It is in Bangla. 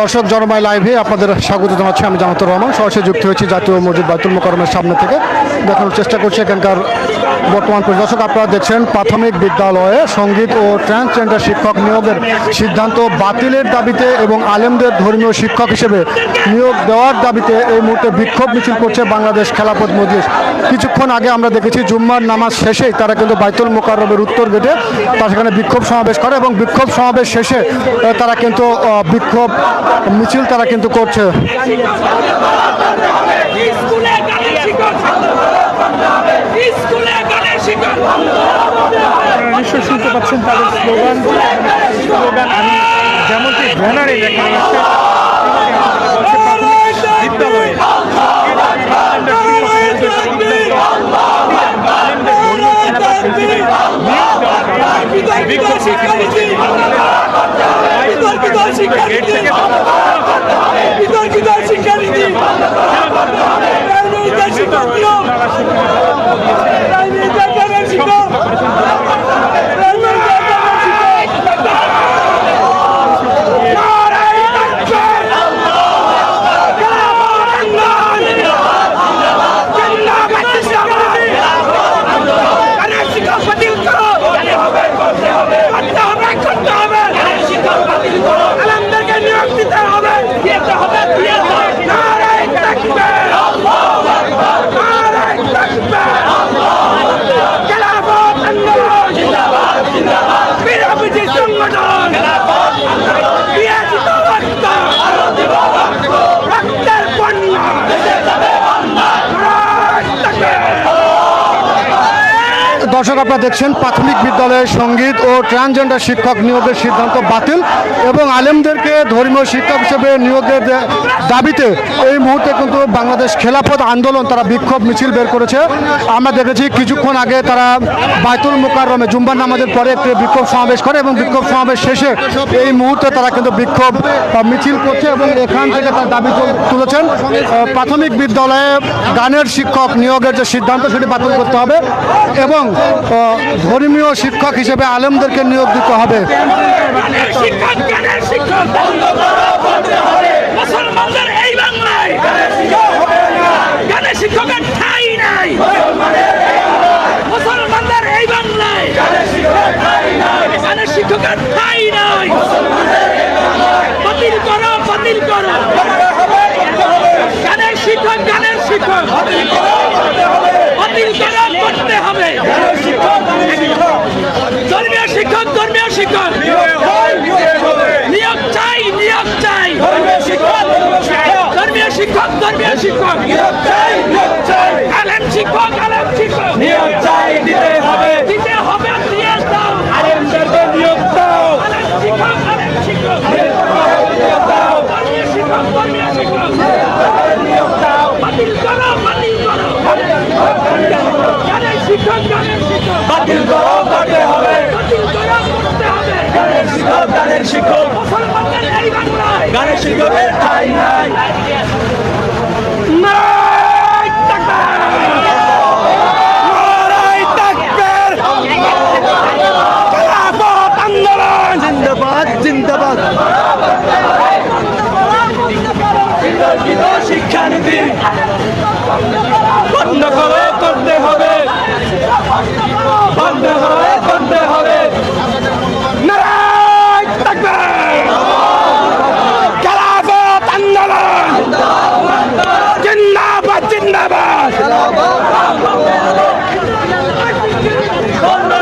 দর্শক জনমায় লাইভে আপনাদের স্বাগত জানাচ্ছি। আমি জামাতুর রহমান। সরাসরি যুক্ত হয়েছি জাতীয় মসজিদ বাইতুল মোকারমের সামনে থেকে। দেখানোর চেষ্টা করছি এখানকার বর্তমান পরিস্থিতি। দর্শক, আপনারা দেখছেন প্রাথমিক বিদ্যালয়ে সংগীত ও ট্রান্সজেন্ডার শিক্ষক নিয়োগের সিদ্ধান্ত বাতিলের দাবিতে এবং আলেমদের ধর্মীয় শিক্ষক হিসেবে নিয়োগ দেওয়ার দাবিতে এই মুহূর্তে বিক্ষোভ মিছিল করছে বাংলাদেশ খেলাপথ মজলিস। কিছুক্ষণ আগে আমরা দেখেছি জুম্মার নামাজ শেষেই তারা কিন্তু বাইতুল মোকাররমের উত্তর গেটে তারা সেখানে বিক্ষোভ সমাবেশ করে এবং বিক্ষোভ সমাবেশ শেষে তারা কিন্তু বিক্ষোভ মিছিল তারা কিন্তু করছে। নিশ্চয় শুনতে পাচ্ছেন তাদের স্লোগান। স্লোগান আমি যেমনটি ব্যানারে দেখা হচ্ছে বিতর্কিত শিক্ষানীতি দর্শক আপনারা দেখছেন প্রাথমিক বিদ্যালয়ে সংগীত ও ট্রান্সজেন্ডার শিক্ষক নিয়োগের সিদ্ধান্ত বাতিল এবং আলেমদেরকে ধর্মীয় শিক্ষক হিসেবে নিয়োগের দাবিতে এই মুহূর্তে কিন্তু বাংলাদেশ খেলাফত আন্দোলন তারা বিক্ষোভ মিছিল বের করেছে। আমরা দেখেছি কিছুক্ষণ আগে তারা বাইতুল মোকাররমে জুম্বার নামাজের পরে একটি বিক্ষোভ সমাবেশ করে এবং বিক্ষোভ সমাবেশ শেষে এই মুহূর্তে তারা কিন্তু বিক্ষোভ মিছিল করছে এবং এখান থেকে তার দাবি তুল- তুলেছেন। প্রাথমিক বিদ্যালয়ে গানের শিক্ষক নিয়োগের যে সিদ্ধান্ত সেটি বাতিল করতে হবে এবং ধর্মীয় শিক্ষক হিসেবে আলেমদেরকে নিয়োগ দিতে হবে। শিক্ষকের ঠাই নাই। মুসলমানদের এই বাংলায় শিক্ষকের ঠাই নাই বাতিল করো বাতিল করো গানের শিক্ষক গানের শিক্ষক বাতিল করো করতে হবে ধর্মীয় শিক্ষক ধর্মীয় শিক্ষক নিয়োগ চাই নিয়োগ চাই। ধর্মীয় শিক্ষক ধর্মীয় শিক্ষক। আলেম শিক্ষক আলেম শিক্ষক। নিয়োগ চাই দিতে হবে দিতে হবে দিয়ে দাও। আলেমদেরকে নিয়োগ দাও শিক্ষক আলেম শিক্ষক। ধর্মীয় শিক্ষক ধর্মীয় শিক্ষক। বাতিল করো বাতিল করো। শিক্ষক শিক্ষক বাতিল করো করতে হবে বাতিল করো করতে হবে গানের শিক্ষক গানের শিক্ষক মুসলমানদের এই বাংলায় গানের শিক্ষকের ঠাই নাই নারায় তাকবীর! নারায় তাকবীর খেলাফত আন্দোলন জিন্দাবাদ জিন্দাবাদ বিতর্কিত শিক্ষানীতি বন্ধ করে করতে হবে। বন্ধ করে করতে হবে। জিন্দাবাদ জিন্দাবাদ। বন্ধ